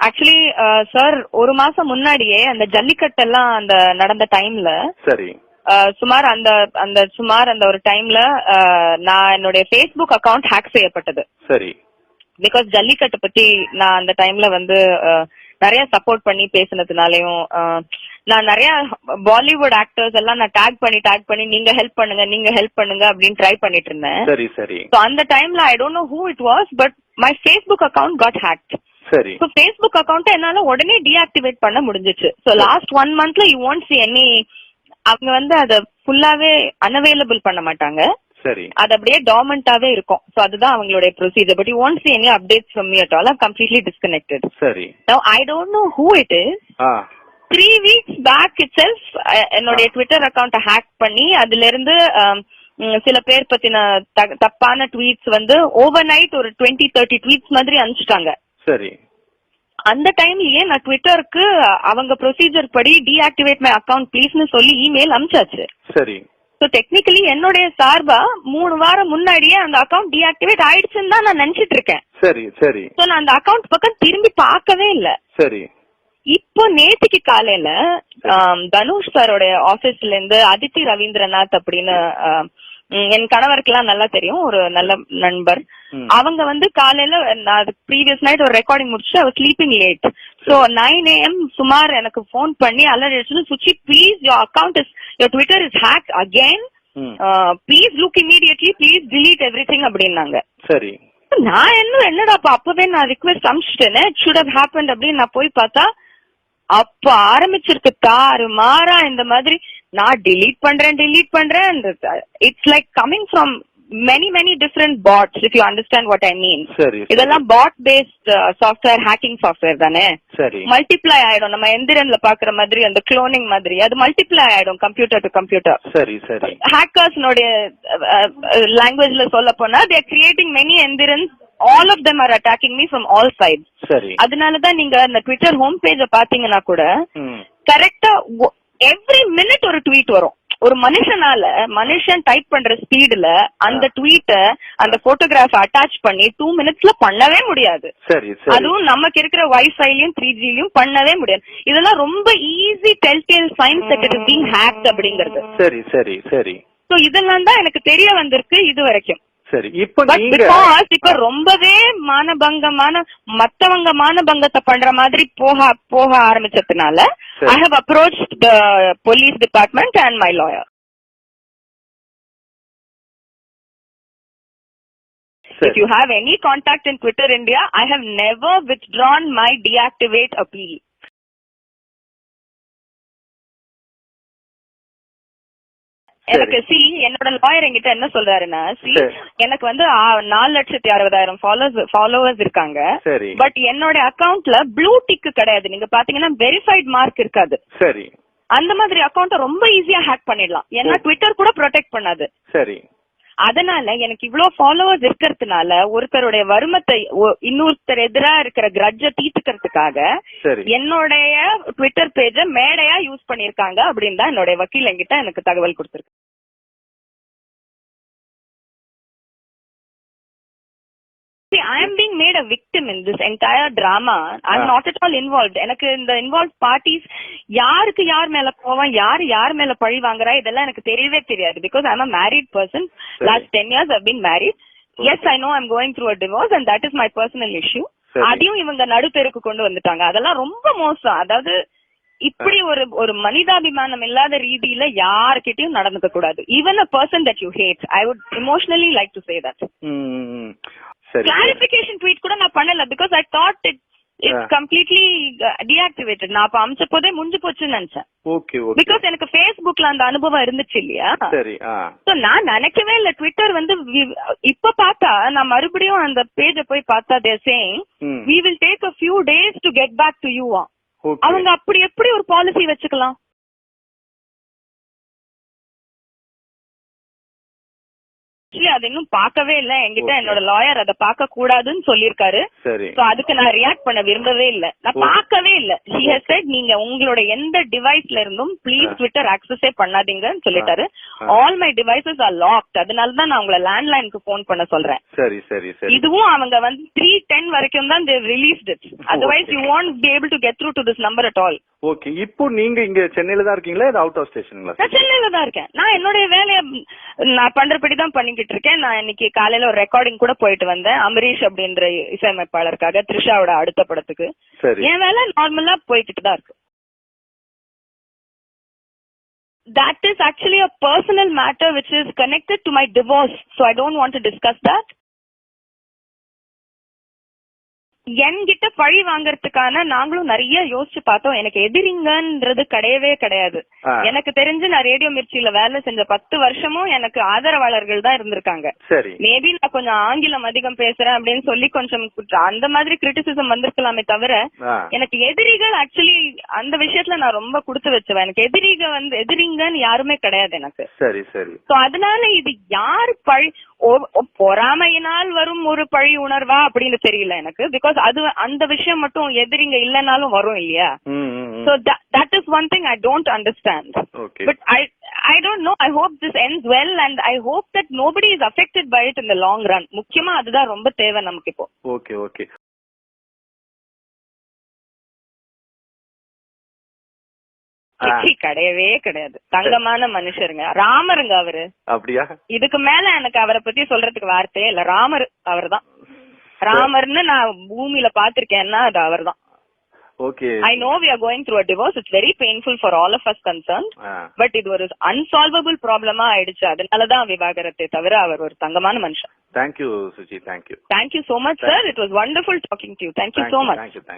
Actually sir ஒரு மாசம் முன்னாடியே அந்த ஜல்லிக்கட்டு எல்லாம் அந்த நடந்த டைம்ல சரி. சுமார் அந்த அந்த சுமார் அந்த ஒரு டைம்ல நான் என்னுடைய ஃபேஸ்புக் அக்கவுண்ட் ஹேக் செய்யப்பட்டது. சரி. பிகாஸ் ஜல்லிக்கட்டு பத்தி நான் அந்த டைம்ல வந்து நிறைய சப்போர்ட் பண்ணி பேசினதுனாலயும் நான் நிறைய பாலிவுட் ஆக்டர்ஸ் எல்லாம் நான் டேக் பண்ணி டேக் பண்ணி நீங்க ஹெல்ப் பண்ணுங்க நீங்க ஹெல்ப் பண்ணுங்க அப்படின்னு ட்ரை பண்ணிட்டு இருந்தேன். சரி சரி. அந்த டைம்ல I don't know who it was but my Facebook account got hacked சரி. ஸோ ஃபேஸ்புக் அக்கௌண்ட் என்னால உடனே டீஆக்டிவேட் பண்ண முடிஞ்சிச்சு. ஸோ லாஸ்ட் ஒன் மந்த்ல யூ ஒன்ட் சி எனி அவங்க வந்து அதை ஃபுல்லாவே அன்அவைலபிள் பண்ண மாட்டாங்க. சரி. அது அப்படியே டார்மெண்டாவே இருக்கும். ஸோ அதுதான் அவங்களுடைய procedure but you won't see any updates from me at all completely disconnected சரி. Now I don't know who it is three weeks back itself என்னுடைய ட்விட்டர் அக்கௌண்ட்டை ஹேக் பண்ணி அதுல இருந்து சில பேர் பத்தின தப்பான ட்வீட்ஸ் வந்து ஓவர் நைட் ஒரு டுவெண்ட்டி தேர்ட்டி ட்வீட்ஸ் மாதிரி அனுப்பிச்சிட்டாங்க. சரி அந்த டைம்லயே நான் ட்விட்டருக்கு அவங்க ப்ரொசீஜர் படி டீஆக்டிவேட் மை அக்கவுண்ட் ப்ளீஸ்னு சொல்லி இமெயில் அனுப்பிச்சாச்சு சரி. ஸோ டெக்னிக்கலி என்னுடைய சார்பா மூணு வாரம் முன்னாடியே அந்த அக்கவுண்ட் டீஆக்டிவேட் ஆயிடுச்சுன்னு தான் நான் நினைச்சிட்டு இருக்கேன். சரி சரி. ஸோ நான் அந்த அக்கவுண்ட் பக்கம் திரும்பி பார்க்கவே இல்லை. சரி. இப்போ நேத்துக்கு காலையில தனுஷ் சாரோட ஆபீஸ்ல இருந்து அதித்தி ரவீந்திரநாத் அப்படின்னு என் கணவருக்கெல்லாம் நல்லா தெரியும். ஒரு நல்ல நண்பர். அவங்க வந்து காலையில ப்ரீவியஸ் நைட் ஒரு ரெக்கார்டிங் முடிச்சுட்டு அவர் sleeping late so nine AM சுமார் எனக்கு ஃபோன் பண்ணி alert Suchi please your account is your Twitter is hack again hmm. Please look immediately please delete everything அப்படின்னாங்க. சரி. நான் என்ன என்னடாப்பா அப்பவே நான் ரிக்வெஸ்ட் அனுப்பிச்சிட்டேனே? Should have happened அப்படின்னு நான் போய் பார்த்தா அப்ப ஆரம்பிச்சிருக்கு தாறு மாறா இந்த மாதிரி நான் delete பண்றேன் delete பண்றேன். It's like coming from many many different bots if you understand what I mean சரி. இதெல்லாம் bot based software hacking software தானே? சரி. மல்டிப்ளை ஆயிடும். நம்ம எந்திரன்ல பாக்குற மாதிரி அந்த குளோனிங் மாதிரி அது மல்டிப்ளை ஆயிடும் கம்ப்யூட்டர் டு கம்ப்யூட்டர் சரி சரி. ஹேக்கர்ஸ்னுடைய லாங்குவேஜ்ல சொல்ல போனா தேர் creating many எந்திரன்ஸ் all of them are attacking me from all side சரி. அதனாலதான் நீங்க அந்த ட்விட்டர் ஹோம் பேஜ பாத்தீங்கன்னா கூட கரெக்டா எவ்ரி மினிட் ஒரு ட்வீட் வரும். ஒரு மனுஷனால மனுஷன் டைப் பண்ற ஸ்பீடுல அந்த ட்வீட்ட அந்த போட்டோகிராஃப் அட்டாச் பண்ணி டூ மினிட்ஸ்ல பண்ணவே முடியாது. அதுவும் நமக்கு இருக்கிற வைஃபைலயும் த்ரீ ஜிலயும் பண்ணவே முடியாது. இதெல்லாம் ரொம்ப easy telltale signs that is being hacked அப்படிங்கிறது. சரி சரி சரி. சோ இதெல்லாம் தான் எனக்கு தெரிய வந்திருக்கு இது வரைக்கும். சரி இப்போ பிகாஸ் இப்ப ரொம்பவே மானபங்கமான மத்தவங்க மானபங்கத்தை பண்ற மாதிரி போக போக ஆரம்பிச்சதுனால. I have approach the police department and my lawyer If you have any contact in Twitter India, I have never withdrawn my deactivate appeal. எனக்கு சி என்னோட லாயர் என்கிட்ட என்ன சொல்றாருன்னா சி. எனக்கு வந்து நாலு லட்சத்தி அறுபதாயிரம் ஃபாலோவர்ஸ் ஃபாலோவர்ஸ் இருக்காங்க. பட் என்னோட அக்கவுண்ட்ல ப்ளூ டிக் கிடையாது. நீங்க பாத்தீங்கன்னா வெரிஃபைட் மார்க் இருக்காது. சரி. அந்த மாதிரி அக்கவுண்ட ரொம்ப ஈஸியா ஹேக் பண்ணிடலாம். ஏன்னா. ட்விட்டர் கூட ப்ரொடெக்ட் பண்ணாது. சரி. அதனால எனக்கு இவ்ளோ ஃபாலோவர்ஸ் இருக்கிறதுனால ஒருத்தருடைய வருமத்தை இன்னொருத்தர் எதிரா இருக்கிற கிரட்ஜ தீர்த்துக்கிறதுக்காக சரி. என்னுடைய ட்விட்டர் பேஜ மேடையா யூஸ் பண்ணிருக்காங்க அப்படின்னு தான் என்னுடைய வக்கீல் என்கிட்ட எனக்கு தகவல் கொடுத்திருக்கு. See, I am being made a victim in this entire drama. I'm Ah. not at all involved. எனக்கு இந்த involved parties யாருக்கு யார் மேல போவான் யாரு யார் மேல பழி வாங்குறா இதெல்லாம் எனக்கு தெரியவே தெரியாது because I'm a married person. சரி. Last 10 years I've been married. Yes, I know I'm going through a divorce and that is my personal issue. சரி. அதையும் இவங்க நடுத்தெருக்கு கொண்டு வந்துட்டாங்க அதெல்லாம் ரொம்ப மோசம் அதாவது இப்படி ஒரு ஒரு மனிதாபிமானம் இல்லாத ரீதியில யார்கிட்டயும் நடந்துக்க கூடாது even a person that you hate I would emotionally like to say that hmm, hmm, hmm. Clarification tweet கூட நான் பண்ணல because I thought it it's. Completely deactivated நான் அப்ப அமிச்ச போதே முடிஞ்சு போச்சுன்னு நினைச்சேன். ஓகே ஓகே பிகாஸ் எனக்கு Facebookல அந்த அனுபவம் இருந்துச்சு இல்லையா? சரி So, நான் நினைக்கவே இல்ல. ட்விட்டர் வந்து வி- இப்ப பார்த்தா நான் மறுபடியும் அந்த பேஜ போய் பார்த்தா they're saying hmm. We will take a few days to get back to you. Okay அவங்க அப்படி எப்படி ஒரு பாலிசி வச்சுக்கலாம்? Actually, அது இன்னும் பார்க்கவே இல்ல. என்கிட்ட. என்னோட லாயர் அதை பார்க்க கூடாதுன்னு சொல்லியிருக்காரு. சரி. சோ அதுக்கு நான் ரியாக்ட் பண்ண விரும்பவே இல்ல. நான். பார்க்கவே இல்ல. Has Okay. said நீங்க உங்களோட எந்த டிவைஸ்ல இருந்தும் ப்ளீஸ். ட்விட்டர் ஆக்சஸே பண்ணாதீங்கன்னு சொல்லிட்டாரு. All my devices are locked அதனால தான் நான் உங்களை லேண்ட்லைனுக்கு ஃபோன் பண்ண சொல்றேன். சரி சரி சரி. இதுவும் அவங்க வந்து த்ரீ டென் வரைக்கும் தான் released it otherwise. You want be able to get through to this number at all okay இப்போ நீங்க இங்க சென்னையில தான் இருக்கீங்களா இது அவுட் ஆஃப் ஸ்டேஷனுங்களா நான் சென்னையில தான் இருக்கேன். நான் என்னுடைய வேலையை நான் பண்றபடி தான் பண்ணிக்கிட்டு இருக்கேன் நான் இன்னைக்கு காலையில ஒரு ரெக்கார்டிங் கூட போயிட்டு வந்தேன். அமரீஷ் அப்படின்ற இசையமைப்பாளருக்காக த்ரிஷாவோட அடுத்த படத்துக்கு. என் வேலை நார்மலா போய்கிட்டு தான் இருக்கு. That is actually a personal matter which is connected to my divorce. So i don't want to discuss that. என்கிட்ட பழி வாங்குறதுக்கான நாங்களும் நிறைய யோசிச்சு பார்த்தோம். எனக்கு எதிரிங்கன்றது கிடையவே கிடையாது. எனக்கு தெரிஞ்சு நான் ரேடியோ மிர்ச்சியில வேலை செஞ்ச பத்து வருஷமும் எனக்கு ஆதரவாளர்கள் தான் இருந்திருக்காங்க. மேபி நான் கொஞ்சம் ஆங்கிலம் அதிகம் பேசுறேன் அப்படின்னு சொல்லி கொஞ்சம் அந்த மாதிரி கிரிட்டிசிசம் வந்திருக்கலாமே தவிர. எனக்கு எதிரிகள் ஆக்சுவலி அந்த விஷயத்துல நான் ரொம்ப கொடுத்து வச்சுவேன். எனக்கு எதிரிக வந்து எதிரிங்கன்னு யாருமே கிடையாது எனக்கு. சரி சரி. சோ அதனால இது யார் பழி பொறாமையினால் வரும் ஒரு பழி உணர்வா அப்படின்னு தெரியல எனக்கு. பிகாஸ் அது அந்த விஷயம் மட்டும் எதிரிங்க இல்லைனாலும் வரும் இல்லையா? So that is one thing I don't understand But I I don't know. I hope this ends well and I hope that nobody is affected by it in the long run. முக்கியமா அதுதான் ரொம்ப தேவை நமக்கு இப்போ. Okay okay கிடையவே கிடையாது. தங்கமான மனுஷருங்க. ராமருங்க அவரு. அப்படியா? இதுக்கு மேல எனக்கு அவரை பத்தி சொல்றதுக்கு வார்த்தையே இல்ல. ராமர் அவர்தான். ராமர்னு நான் பூமியில பாத்திருக்கேன்னா அது அவர்தான். Okay I know we are going through a divorce it's very painful for all of us concern. But இது ஒரு அன்சால்வபிள் ப்ராப்ளமா ஆயிடுச்சு. அதனாலதான் விவாகரத்தை தவிர அவர் ஒரு தங்கமான மனுஷன். Thank you Suji thank you Thank you. So much, sir. It was wonderful talking to you. Thank you so much. Thank you